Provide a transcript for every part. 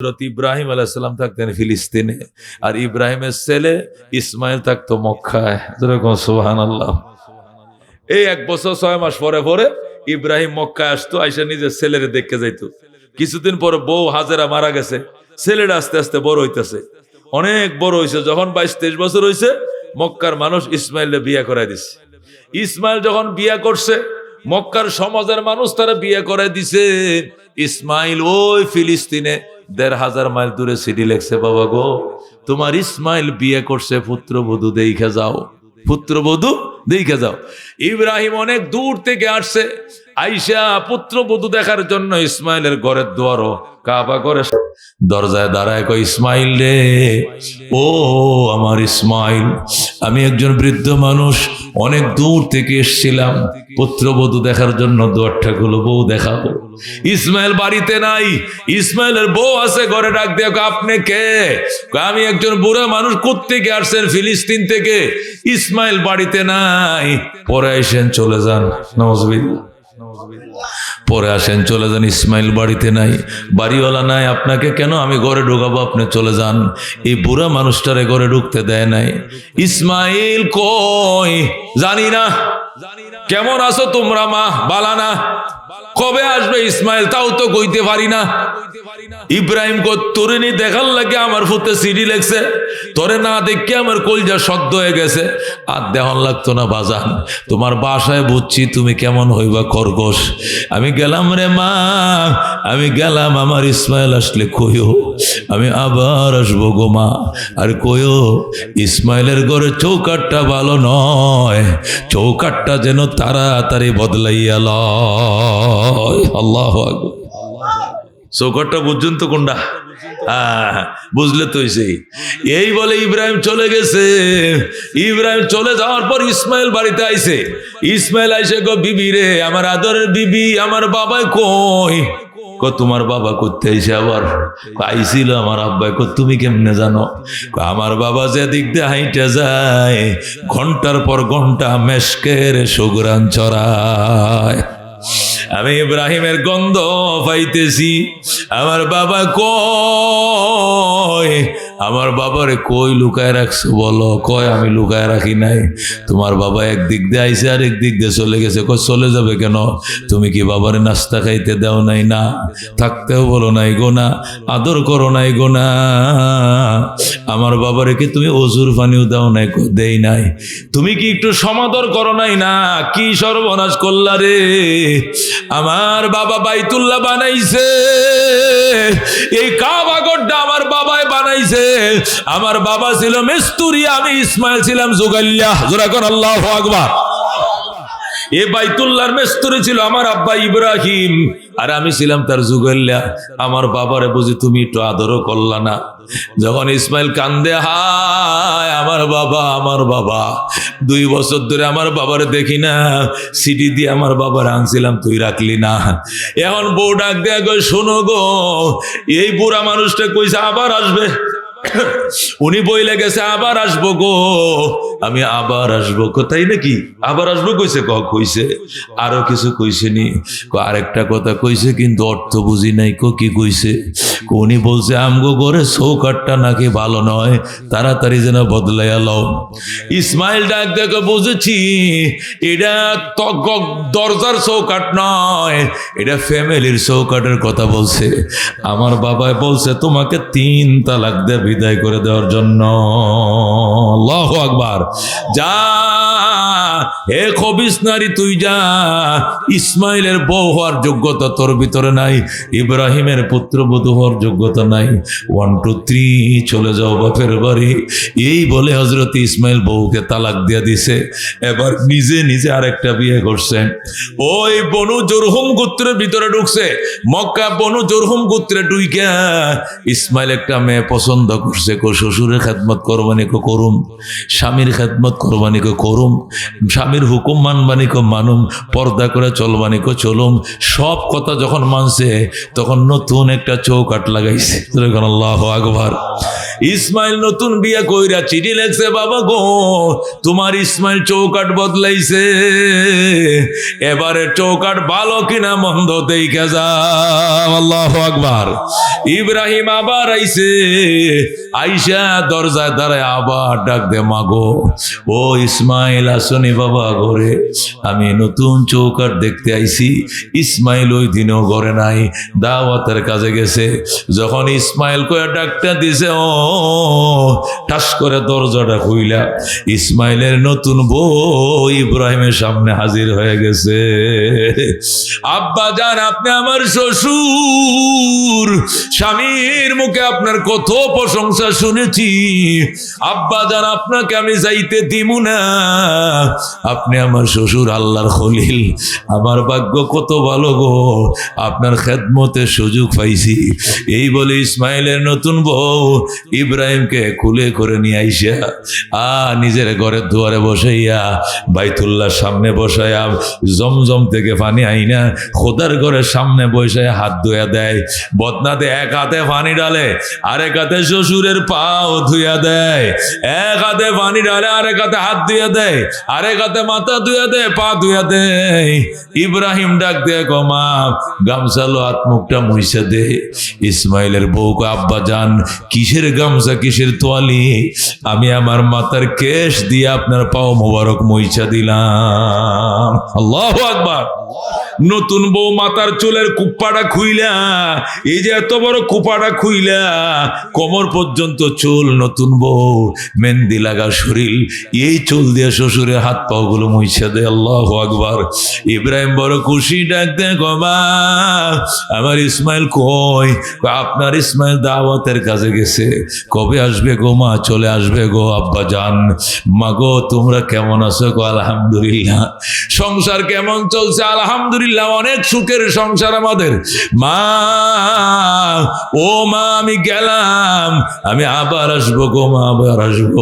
হজরত ইব্রাহিম আলাইসাল্লাম থাকতেন ফিলিস্তিনে, আর ইব্রাহিমের ছেলে ইসমাইল থাকতো মক্কায়। যেরকম সোহান আল্লাহ এই এক বছর ছয় মাস পরে পরে ইব্রাহিম মক্কায় আসতো, আইসা নিজের ছেলের দেখতে যাইতো। কিছুদিন পরে বউ হাজেরা মারা গেছে ছেলেটা আস্তে আস্তে বড় হইতেছে। অনেক বড় হয়েছে যখন বাইশ তেইশ বছর হয়েছে মক্কার মানুষ ইসমাইলে বিয়ে করাই দিছে। ইসমাইল যখন বিয়ে করছে, মক্কার সমাজের মানুষ তারা বিয়ে করে দিছে, ইসমাইল ওই ফিলিস্তিনে দেড় হাজার মাইল দূরে সিডি লেখছে, বাবা গো, তোমার ইসমাইল বিয়ে করছে পুত্রবধূ দেখে যাও, পুত্রবধূ দেখে যাও। ইব্রাহিম অনেক দূর থেকে আসছে আইসা পুত্রবধূ দেখার জন্য ইসমাইলের ঘরের দুয়ারও কাবা করে দরজায় দাঁড়ায় কয়, ইসমাইল রে, ও আমার ইসমাইল, আমি একজন বৃদ্ধ মানুষ, অনেক দূর থেকে এসছিলাম। পুত্রবধূ দেখার জন্য দুয়ারটা গুলো বউ দেখাবো। ইসমাইল বাড়িতে নাই, ইসমাইলের বউ আছে ঘরে ডাক দিয়ে আপনি কে? আমি একজন বুড়া মানুষ থেকে আসছেন ফিলিস্তিন থেকে? ইসমাইল বাড়িতে নাই, পরে আইসেন চলে যান নজবিল্লা পরে আসেন, চলে যান, ইসমাইল বাড়িতে নাই, বাড়িওয়ালা নাই, আপনাকে কেন আমি ঘরে ঢুকাবো? আপনি চলে যান। এই বুড়া মানুষটারে ঘরে ঢুকতে দেয় নাই। ইসমাইল কই? জানি না। কেমন আছো তোমরা মা? বালানা কবে আসবে ইসমাইল? তাও তো কইতে পারি না। ইব্রাহিম কো তরুণী দেখার লাগে আমার ফুতে সিডি লেগছে। তোরে না দেখে আমার কলজা শব্দ হয়ে গেছে। আর দেহন লাগতো না বাজান। তোমার বাসায় বুঝছি তুমি কেমন হইবা খরগোশ। আমি গেলাম রে মা, আমি গেলাম, আমার ইসমাইল আসলে কইও, আমি আবার আসব গো মা। আর কইও, ইসমাইলের ঘরে চৌকাটটা ভালো নয়। চৌকাটটা যেন তাড়াতাড়ি বদলাইয়া লয়। আল্লাহ আকবার। চৌকাটটা বুঝছেন তো কোনটা? হ্যাঁ বুঝলে তো এই বলে ইব্রাহিম চলে গেছে। ইব্রাহিম চলে যাওয়ার পর ইসমাইল বাড়িতে আইছে। ইসমাইল আইসে গো বিবি রে, আমার আদরের বিবি, আমার বাবা কই? তোমার বাবা করতে আইসে আবার? আইছিল আমার আব্বাই। কো, তুমি কেমনে জানো? আমার বাবা যে দিক দিয়ে হাইটে যায়, ঘণ্টার পর ঘণ্টা মেশকের সুগ্রান চড়ায় আমি ইব্রাহিমের গন্ধ পাইতেছি। আমার বাবা কয় আমার বাবারে কই লুকায় রাখছো বলো? কয়, আমি লুকায় রাখি নাই। তোমার বাবা একদিক দিয়ে আইসে আর একদিক দিয়ে চলে গেছে। কয়, চলে যাবে কেন? তুমি কি বাবারে নাস্তা খাইতে দাও নাই না? থাকতেও বলো নাই গোনা আদর করো নাই গোনা আমার বাবারে কি তুমি অজুর পানিও দাও নাই দেই নাই। তুমি কি একটু সমাদর করো নাই না? কি সর্বনাশ করলা রে? আমার বাবা বাইতুল্লাহ বানাইছে। এই কাবাগরটা আমার বানাইছে। আমার বাবা ছিল মেস্তুরি আমি ইসমাইল ছিলাম জুগাল্লাহ জোরাকর আল্লাহ আকবার। এ বাইতুল্লাহর মেস্তরে ছিল আমার আব্বা ইব্রাহিম। আর আমি ছিলাম তার জুগাল্লা আমার বাবারে বুঝি তুমি একটু আদরও করলা না। যখন ইসমাইল কান্দে, হায় আমার বাবা আমার বাবা। দুই বছর ধরে আমার বাবারে দেখি না। সিটি দিয়ে আমার বাবার আনছিলাম, তুই রাখলি না। এখন বউ ডাক দেয়া শোনো গো, এই বুড়া মানুষটা কইছে আবার আসবে। উনি বইলে গেছে, আবার আসব গো। আমি, আবার আসব কোথায় নাকি? আবার আসব কইছে, ক, কইছে। আরও কিছু কইছে নি আরেকটা কথা কইছে, কিন্তু অর্থ বুঝি নাই, কো, কি কইছে? উনি বলছে, আমগো ঘরে চৌকাটটা নাকি ভালো নয়, তাড়াতাড়ি যেন বদলাইয়া লও। ইসমাইল ডাক, দেখে, বুঝেছি, এটা দরজার চৌকাট নয়, এটা ফ্যামিলির চৌকাটের কথা বলছে। আমার বাবাই বলছে, তোমাকে তিন তালাক দিয়ে বিদায় করে দেওয়ার জন্য। আল্লাহ আকবার। যা, হে খবিস নারী, তুই যা, ইসমাইলের বউ হওয়ার যোগ্যতা তোর ভিতরে নাই, ইব্রাহিমের পুত্রবধূ হওয়ার যোগ্যতা নাই। ওয়ান টু থ্রি চলে যাও বাপের বাড়ি। এই বলে হজরত ইসমাইল বউকে তালাক দিয়ে দিছে। এবার নিজে নিজে আরেকটা বিয়ে করছে। ওই বনু জরহুম গোত্রের ভিতরে ঢুকছে। মক্কা বনু জরহুম গোত্রে ঢুইকা ইসমাইল একটা মেয়ে পছন্দ করছে, কো শ্বশুরের খেদমত করবানি, কো করুম, স্বামীর খেদমত করবানি, কো করুম, স্বামীর হুকুম মানবানি, কো মানুম, পর্দা করে চলবানি, কো চলুম। সব কথা যখন মানছে, তখন নতুন একটা চৌকাট লাগাইছে। আল্লাহ আকবার। ইসমাইল নতুন বিয়ে কইরা চিঠি লেখছে, বাবা গো, তোমার ইসমাইল চৌকাট বদলাইছে। এবারে চৌকাট ভালো কিনা মন্দ দেখে যাও। ইব্রাহিম আবার আইছে। আইসা দরজায় দাঁড়ায় আবার ডাক দে মাগো ও ইসমাইল, আসনি বাবা ঘরে। আমি নতুন চৌকাট দেখতে আইছি। ইসমাইল ওই দিনও ঘরে নাই, দাওয়াতের কাজে গেছে। যখন ইসমাইল কয়ে ডাকটা দিছে, ও ঠাস করে দরজাটা খুইলা ইসমাইলের নতুন বউ ইব্রাহিমের সামনে হাজির হয়ে গেছে। আব্বা জান, আপনি আমার শ্বশুর। স্বামীর মুখে আপনার কত প্রশংসা শুনেছি। আব্বা জান, আপনাকে আমি যাইতে দিব না। আপনি আমার শ্বশুর, আল্লাহর খলিল। আমার ভাগ্য কত ভালো গো। আপনার খেদমতে সুযোগ পাইছি। এই বলে ইসমাইলের নতুন বউ ইব্রাহিমকে খুলে করে নিয়ে আইসা, আ, নিজের ঘরের দুয়ারে বসাইয়া বাইতুল্লাহ সামনে বসাইয়া, জমজম থেকে পানি আইনা, খোদার ঘরের সামনে বসায় হাত ধুয়া দেয়। বদনাতে এক হাতে পানি ডালে আরেক হাতে শ্বশুরের পাও ধুয়া দেয়। এক হাতে পানি ডালে আরেক হাতে হাত ধুয়া দেয়। আরেক হাতে মাথা ধুইয়া দেয়, পা ধুয়া দেয়। ইব্রাহিম ডাক দিয়ে কমা গামছালো হাত মুখটা মুইসা দে। ইসমাইলের বউকে, আব্বা যান কিসের গামছা কিসের তোয়ালি? আমি আমার মাথার কেশ দিয়ে আপনার পাও মোবারক মুইছা দিলাম। আল্লাহ আকবার। নতুন বউ মাতার চুলের কুপ্পাটা খুইলা। এই যে এত বড় কুপাটা খুইলা, কোমর পর্যন্ত চুল নতুন বউ, মেহেন্দি লাগা শরীর, এই চুল দিয়ে শ্বশুরের হাত পাও গুলো মুইছা দে, আল্লাহ আকবার। ইব্রাহিম বড় খুশি, ডাক দে আমার ইসমাইল কই? আপনার ইসমাইল দাওয়াতের কাছে গেছে। কবে আসবে গো মা? চলে আসবে গো, আব্বা যান মা গো, তোমরা কেমন আছো গো? আলহামদুলিল্লাহ। সংসার কেমন চলছে? আলহামদুলিল্লাহ। অনেক সুখের সংসার আমাদের। মা, ও মা, আমি গেলাম। আমি আবার আসব গো মা, আবার আসব।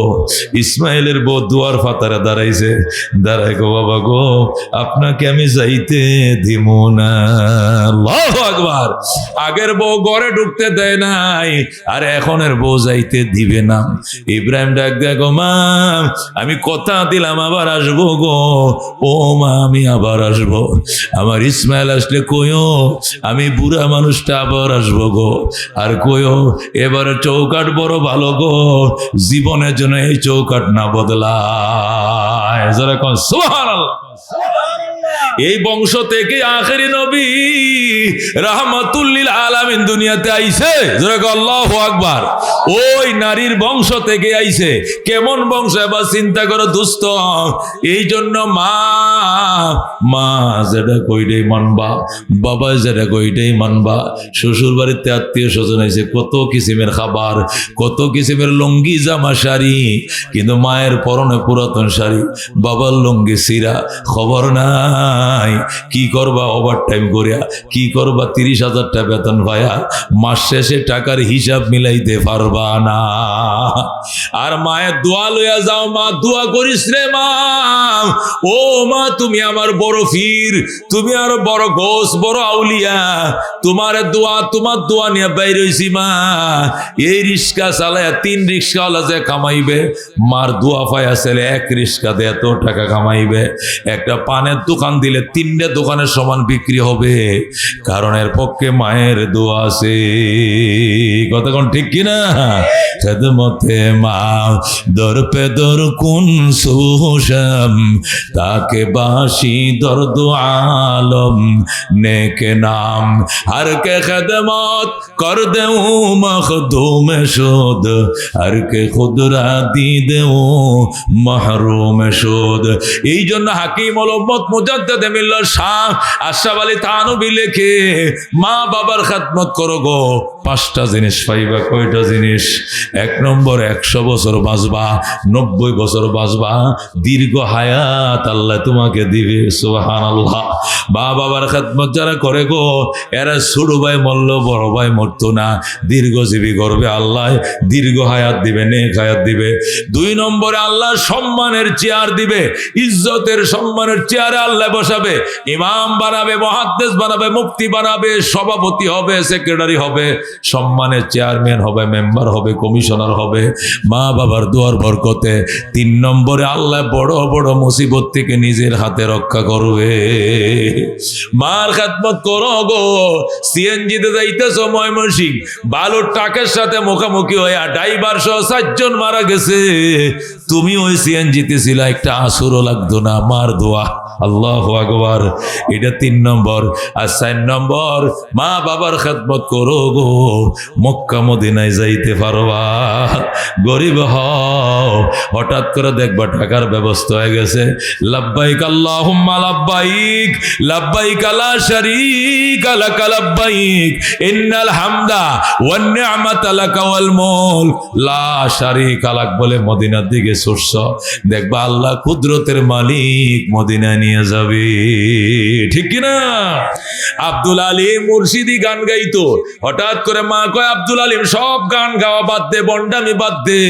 ইসমাইলের বউ দুয়ার ফাতারে দাঁড়াইছে। দাঁড়াই গো বাবা গো, আপনাকে আমি যাইতে দিব না। আকবার। আগের বউ ঘরে ঢুকতে দেয় নাই, আর এখনের বউ যাইতে দিবে না। ইব্রাহিম ডাক দেয়, গো মা, আমি কথা দিলাম, আবার আসব গো। ও মা, আমি আবার আসব। আমার ইসমাইল আসলে কইও, আমি বুড়া মানুষটা আবার আসব গো। আর কইও, এবারে চৌকাট বড় ভালো গো, জীবনের জন্য এই চৌকাট না বদলা যারা কোন, সুবহানাল্লাহ। এই বংশ থেকে আখেরি নবী রাহমাতুল্লিল আলামিন দুনিয়াতে আইছে। আল্লাহ আকবার। ওই নারীর বংশ থেকে আইছে। কেমন বংশ? এবার চিন্তা করো দুস্থ। এই জন্য মা মা যেটা কইটাই মানবা, বাবা যেটা কইটাই মানবা। শ্বশুর বাড়িতে আত্মীয় স্বজন আইছে, কত কিসিমের খাবার, কত কিসিমের লুঙ্গি, জামা, শাড়ি। কিন্তু মায়ের পরনে পুরাতন শাড়ি, বাবার লুঙ্গি, সিরা, খবর নাই। কি করবা ওভার টাইম করিয়া? কি করবা তিরিশ হাজার টাকা বেতন পায়া মাস শেষে টাকার হিসাব মিলাইতে পারবা না। আর মায়ের দোয়া লইয়া যাও মা, দোয়া করিস রে মা। ও মা, তুমি আমার বড় ফির তুমি আর বড় গোস, বড় আউলিয়া। তোমার দোয়া তোমার দোয়া নিয়ে বাইর হইছি মা। এই রিক্সা চালায় তিন রিক্সাওয়ালা যে কামাইবে, মার দোয়া পায়া ছেলে এক রিক্সা দিয়ে এত টাকা কামাইবে। একটা পানের দোকান দিলে করলে তিনটা দোকানের সমান বিক্রি হবে। কারণ এর পক্ষে মায়ের দোয়া আছে। কতক্ষণ ঠিক কিনা? খেদমতে মা দরপে দর কোন সুষম তাকে বাসি দর্দ আলম, নেকে নাম আর কে খেদমত কর দে মখদুম কে খুদরা দি দেউ মাহরুম এই জন্য হাকিম অলম্মত মুজাদ্দ মিল্লার শাহ আলী মা বাবার খাতমত করো গো। পাঁচটা জিনিস পাইবা, কয়টা জিনিস? এক নম্বর, একশো বছর বাঁচবা, নব্বই বছর বাঁচবা, দীর্ঘ হায়াত আল্লাহ তোমাকে দিবে সুবাহান আল্লাহ মা বাবার খাতমত যারা করে গো, এরা ছোট ভাই মরল, বড় ভাই মরতো না। দীর্ঘজীবী করবে আল্লাহ দীর্ঘ হায়াত দিবে, নেক হায়াত দিবে। দুই নম্বরে আল্লাহ সম্মানের চেয়ার দিবে, ইজ্জতের সম্মানের চেয়ারে আল্লাহ বসা যাবে, ইমাম বানাবে, মহাদ্দেশ বানাবে, মুফতি বানাবে, সভাপতি হবে, সেক্রেটারি হবে, সম্মানের চেয়ারম্যান হবে, মেম্বার হবে, কমিশনার হবে, মা বাবার দুয়ার বরকতে তিন নম্বরে আল্লাহ বড় বড় মুসিবত থেকে নিজের হাতে রক্ষা করবে। মার খাতমত করো গো, সিএনজিতে যাইতেছ ময়মনসিং বালুর টাকের সাথে মুখামুখি হয়ে ড্রাইভার সহ সাতজন মারা গেছে। তুমি ওই সিএনজিতে ছিল, একটা আসরও লাগতো না, মার দোয়া। আল্লাহ আকবার। এটা তিন নম্বর। আর চার নম্বর, মা বাবার খেদমত করো গো, মক্কা মদিনায় যাইতে পারবা গরিব হও, হঠাৎ করে দেখবা টাকার ব্যবস্থা হয়ে গেছে। লাব্বাইক আল্লাহুম্মা লাব্বাইক লাব্বাইক লা শারীকা লাক লাব্বাইক, ইন্নাল হামদা ওয়ান নি'মাতা লাক ওয়াল লা শারীকা লাক বলে মদিনার দিকে ছুটছ দেখবা আল্লাহ কুদরতের মালিক মদিনায় নিয়ে যাবে। ঠিক কি না আব্দুল আলিম মুর্শিদি গান গাইতো। হঠাৎ করে মা কয়, আব্দুল আলিম, সব গান গাওয়া বাদ দে, বন্ডামি বাদ দে।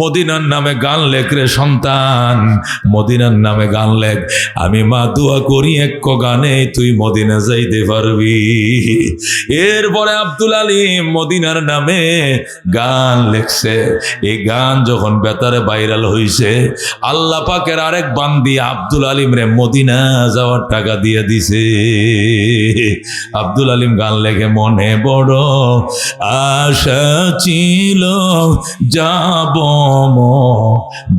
মদিনার নামে গান লেখ রে সন্তান, মদিনার নামে গান লেখ। আমি মা দোয়া করি, এক গানে তুই মদিনা যাইতে পারবি। এরপরে আব্দুল আলিম মদিনার নামে গান লেখছে। এই গান যখন বেতারে ভাইরাল হইছে। আল্লাহ পাকের আরেক বান্দি আব্দুল আলিম রে মদিনা যাওয়ার টাকা দিয়ে দিছে। আব্দুল আলিম গান লেখে, মনে বড় আশা ছিল, যাব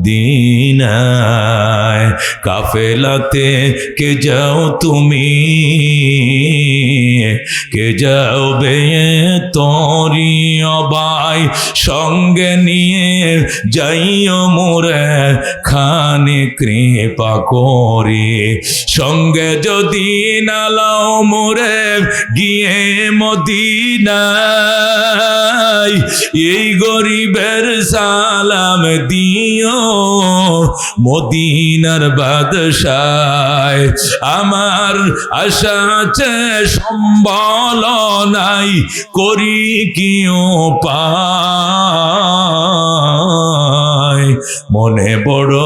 দিনায় কাফেলাতে কে যাও তুমি? কে যাও বে তরি অবাই। সঙ্গে নিয়ে যাইও মোরে খানে কৃপা করি। সঙ্গে যদি নালাও মোরে, গিয়ে মদিনায় এই গরিবের সালাম দিও। মদিনার বাদশায় আমার আশা আছে, সম্বল নাই, করি কি পায় মনে বড়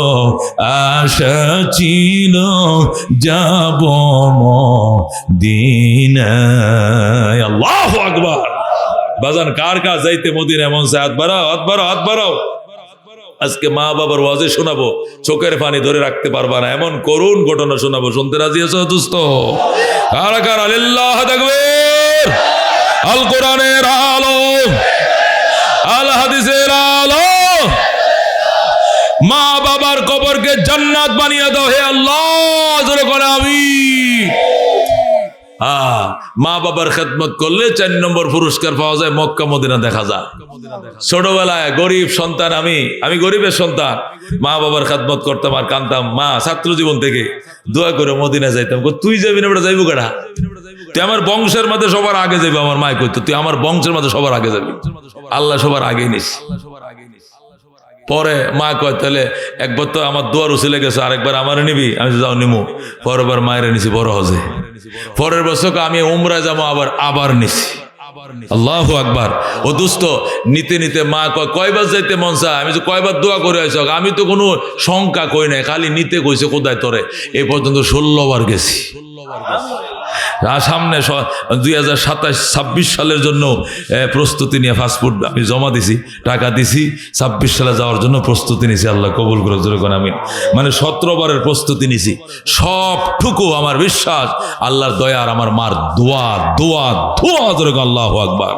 আশা ছিল, যাব দিন আল্লাহ আকবার। বাজান, কার কাজ যাইতে মদিনা এমন সে হাত বাড়াও হাত বাড়াও হাত বাড়াও। আজকে মা বাবার ওয়াজে শোনাবো, চোখের পানি ধরে রাখতে পারবা না, এমন করুণ ঘটনা শোনাবো, শুনতে রাজি আছো দুস্থ? কারা কার? আলিল্লাহ দেখবে আল কোরআনের আলো, আল হাদিসের আলো। মা বাবার কবরকে জান্নাত বানিয়ে দাও, হে আল্লাহ, জোরে করে আমি মা বাবার খেদমত করলে চার নম্বর পুরস্কার পাওয়া যায় মক্কা মদিনা দেখা যায়। ছোটবেলায় গরিব সন্তান আমি আমি গরিবের সন্তান। মা বাবার খেদমত করতাম আর কানতাম মা, ছাত্র জীবন থেকে দোয়া করে মদিনা যাইতাম। তুই যাবি না, বেটা, যাইবো কেডা? তুই আমার বংশের মধ্যে সবার আগে যাবি, আমার মায় কইতো, তুই আমার বংশের মধ্যে সবার আগে যাবি। আল্লাহ সবার আগে নিস। পরে মা কয়, তাহলে একবার তো আমার দুয়ার উচিলে গেছে, আরেকবার আমার নিবি? আমি যাও, নিমু। পরের বার মায়ের নিছি, বড় হজে। পরের বছর আমি উমরা যাব, আবার আবার নিছি। আল্লাহ আকবার। ও দুস্থ নিতে নিতে মা কয়, কয়বার যাইতে মন চায়? আমি তো কয়বার দোয়া করে আইস আমি তো কোনো শঙ্কা কই নাই, খালি নিতে কইছে কোথায় তোরে। এই পর্যন্ত ষোলো বার গেছি। আর সামনে দুই হাজার সাতাশ, ছাব্বিশ সালের জন্য প্রস্তুতি নিয়ে পাসপোর্ট আমি জমা দিছি, টাকা দিছি, ছাব্বিশ সালে যাওয়ার জন্য প্রস্তুতি নিছি, আল্লাহ কবুল করে যেরকম আমি মানে সতেরো বারের প্রস্তুতি নিছি। সবটুকু আমার বিশ্বাস, আল্লাহর দয়ার আমার মার দোয়া দোয়া, ধোয়া যেরকম আল্লাহ আকবার।